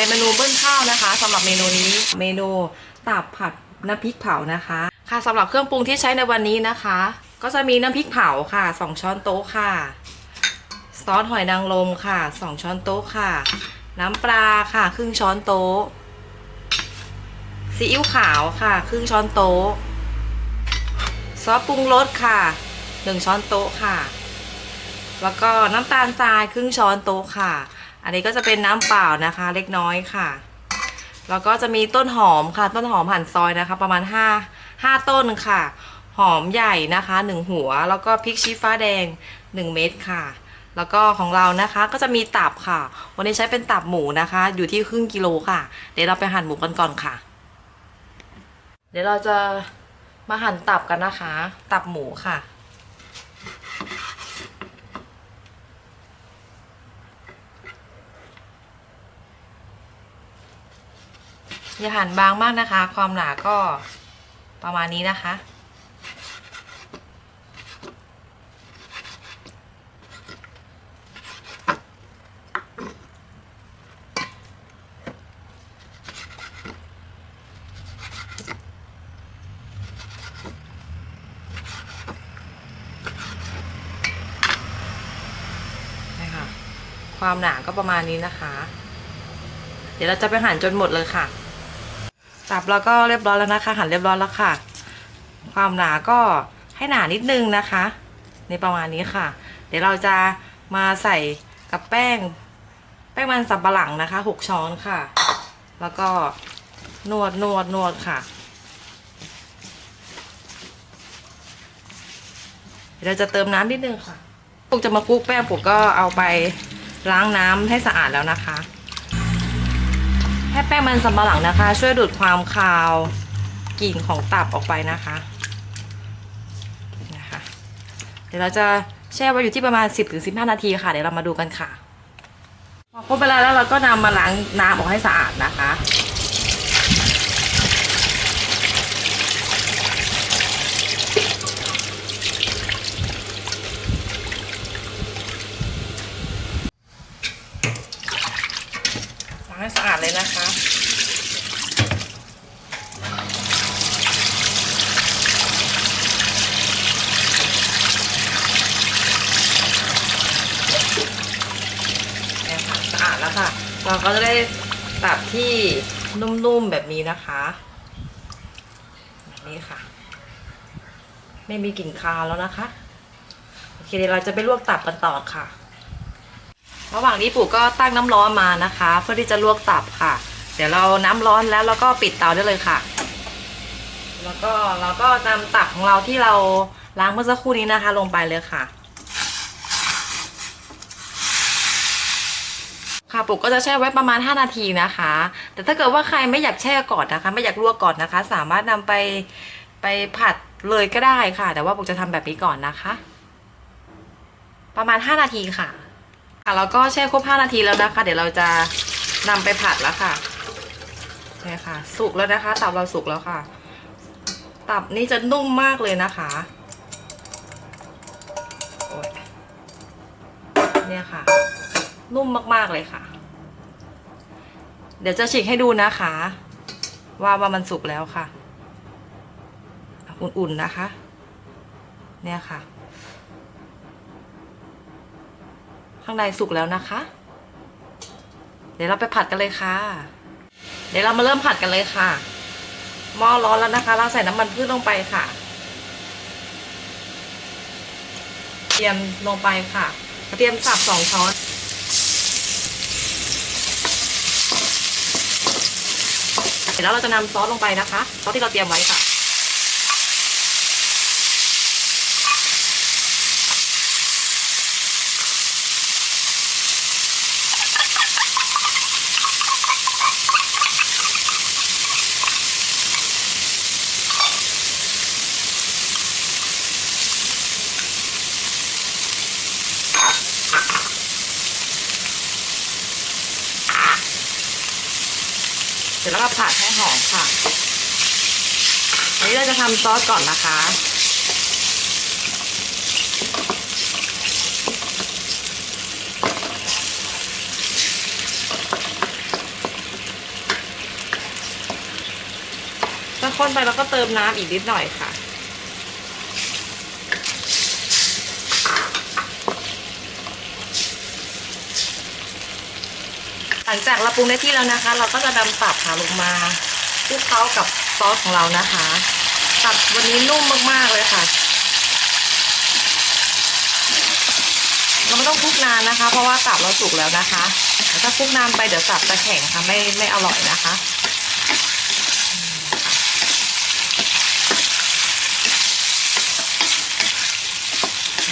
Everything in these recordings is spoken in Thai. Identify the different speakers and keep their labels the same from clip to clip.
Speaker 1: เป็นเมนูเบิ้ลข้าวนะคะสำหรับเมนูนี้เมนูตับผัดน้ำพริกเผานะคะ ค่ะสำหรับเครื่องปรุงที่ใช้ในวันนี้นะคะ ก็จะมีน้ำพริกเผาค่ะ 2 ช้อนโต๊ะค่ะ ซอสหอยนางรมค่ะ 2 ช้อนโต๊ะค่ะ น้ำปลาค่ะ ครึ่งช้อนโต๊ะซีอิ๊วขาวค่ะ ครึ่งช้อนโต๊ะ ซอสปรุงรสค่ะ 1 ช้อนโต๊ะค่ะ แล้วก็น้ำตาลทรายครึ่งช้อนโต๊ะค่ะ อันนี้ก็จะเป็นน้ำเปล่านะคะเล็กน้อยค่ะ แล้วก็จะมีต้นหอมค่ะ ต้นหอมหั่นซอยนะคะ ประมาณ5 5ต้นค่ะ หอมใหญ่นะคะ1หัว แล้วก็พริกชี้ฟ้าแดง 1 เม็ดค่ะ แล้วก็ของเรานะคะก็จะมีตับค่ะ วันนี้ใช้เป็นตับหมูนะคะ อยู่ที่ครึ่งกิโลค่ะ เดี๋ยวเราไปหั่นหมูกันก่อนค่ะ เดี๋ยวเราจะมาหั่นตับกันนะคะ ตับหมูค่ะ อย่าหั่นบางมากนะคะ ความหนาก็ประมาณนี้นะคะนี่ค่ะความหนาก็ประมาณนี้นะคะ เดี๋ยวเราจะไปหั่นจนหมดเลยค่ะ ตับแล้วก็เรียบร้อยแล้วนะคะ หั่นเรียบร้อยแล้วค่ะ ความหนาก็ให้หนานิดนึงนะคะในประมาณนี้ค่ะ เดี๋ยวเราจะมาใส่กับแป้ง แป้งมันสับปะหลังนะคะหกช้อนค่ะ แล้วก็นวดนวดนวดค่ะเดี๋ยวเราจะเติมน้ำนิดนึงค่ะพวกจะมาคลุกแป้งผมก็เอาไปล้างน้ำให้สะอาดแล้วนะคะ ให้แป้งมันสำปะหลังนะคะ ช่วยดูดความคาวกลิ่นของตับออกไปนะคะนะคะ เดี๋ยวเราจะแช่ไว้อยู่ที่ประมาณ 10-15 นาทีค่ะ เดี๋ยวเรามาดูกันค่ะพอครบเวลาแล้วเราก็นำมาล้างน้ำออกให้สะอาดนะคะ ล้างให้สะอาดเลยนะคะ เนี่ยค่ะสะอาดแล้วค่ะ เราก็จะได้ตับที่นุ่มๆแบบนี้นะคะแบบนี้ค่ะ ไม่มีกลิ่นคาวแล้วนะคะโอเคเดี๋ยวเราจะไปลวกตับกันต่อค่ะ ระหว่างนี้ปู่ก็ตั้งน้ำร้อนมานะคะ เพื่อที่จะลวกตับค่ะ เดี๋ยวเราน้ำร้อนแล้วเราก็ปิดเตาได้เลยค่ะ แล้วก็เราก็นำตับของเราที่เราล้างเมื่อสักครู่นี้นะคะ ลงไปเลยค่ะ ค่ะปุกก็จะแช่ไว้ประมาณ 5 นาทีนะคะ แต่ถ้าเกิดว่าใครไม่อยากแช่ก่อนนะคะ ไม่อยากลวกก่อนนะคะ สามารถนำไปไปผัดเลยก็ได้ค่ะ แต่ว่าปุกจะทำแบบนี้ก่อนนะคะ ประมาณ 5 นาทีค่ะค่ะแล้วก็แช่ครบ 5 นาทีแล้วนะคะ เดี๋ยวเราจะนำไปผัดแล้วค่ะนี่ค่ะ สุกแล้วนะคะ ตับเราสุกแล้วค่ะ ตับนี่จะนุ่มมากเลยนะคะเนี่ยค่ะ นุ่มมากๆเลยค่ะ เดี๋ยวจะฉีกให้ดูนะคะ ว่าว่ามันสุกแล้วค่ะ อุ่นๆนะคะ เนี่ยค่ะ ข้างในสุกแล้วนะคะ เดี๋ยวเราไปผัดกันเลยค่ะ เดี๋ยวเรามาเริ่มผัดกันเลยค่ะหม้อร้อนแล้วนะคะ เราใส่น้ำมันพืชลงไปค่ะเตรียมลงไปค่ะกระเทียมสับสองช้อน เสร็จ แล้วเราจะนำซอสลงไปนะคะ ซอสที่เราเตรียมไว้ค่ะ หอมค่ะอันนี้เราจะทำซอสก่อนนะคะ ถ้าข้นไปเราก็เติมน้ำอีกนิดหน่อยค่ะหลังจากเราปรุงได้ที่แล้วนะคะ เราก็จะนำตับค่ะลงมา คลุกเคล้ากับซอสของเรานะคะ ตับวันนี้นุ่มมากๆเลยค่ะ เราไม่ต้องคลุกนานนะคะ เพราะว่าตับเราสุกแล้วนะคะถ้าคลุกนานไปเดี๋ยวตับจะแข็งค่ะไม่ไม่อร่อยนะคะ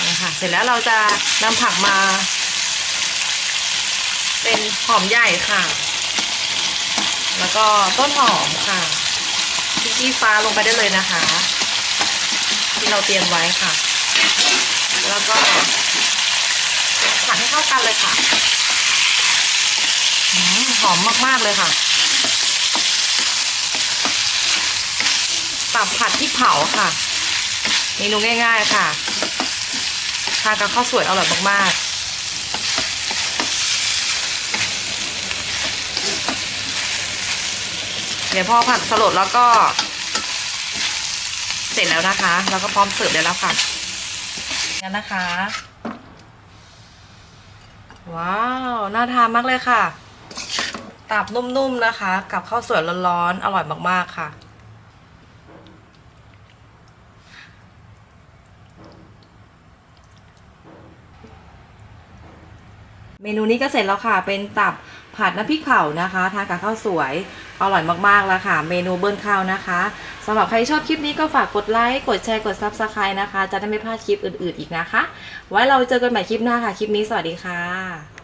Speaker 1: นะค่ะเสร็จแล้วเราจะนำผักมา เป็นหอมใหญ่ค่ะ แล้วก็ต้นหอมค่ะพริกชี้ฟ้าลงไปได้เลยนะคะ ที่เราเตรียมไว้ค่ะ แล้วก็ผัดให้เข้ากันเลยค่ะอืมหอมมากๆเลยค่ะตับผัดพริกเผาค่ะเมนูง่าย ๆ ค่ะทานกับข้าวสวยอร่อยมากๆ ดี๋ยวพอผักสลดแล้วก็ เสร็จแล้วนะคะ แล้วก็พร้อมเสิร์ฟได้แล้วค่ะงั้นนะคะ ว้าว น่าทานมากเลยค่ะ ตับนุ่มๆนะคะ กับข้าวสวยร้อนๆ อร่อยมากๆค่ะเมนูนี้ก็เสร็จแล้วค่ะ เป็นตับผัดน้ำพริกเผานะคะ ทานกับข้าวสวย อร่อยมากๆแล้วค่ะ เมนูเบิ้ลข้าวนะคะสำหรับใครชอบคลิปนี้ก็ฝากกดไลค์กดแชร์กด s u b สไครต์นะคะ จะได้ไม่พลาดคลิปอื่นๆอีกนะคะ ไว้เราเจอกันใหม่คลิปหน้าค่ะ คลิปนี้สวัสดีค่ะ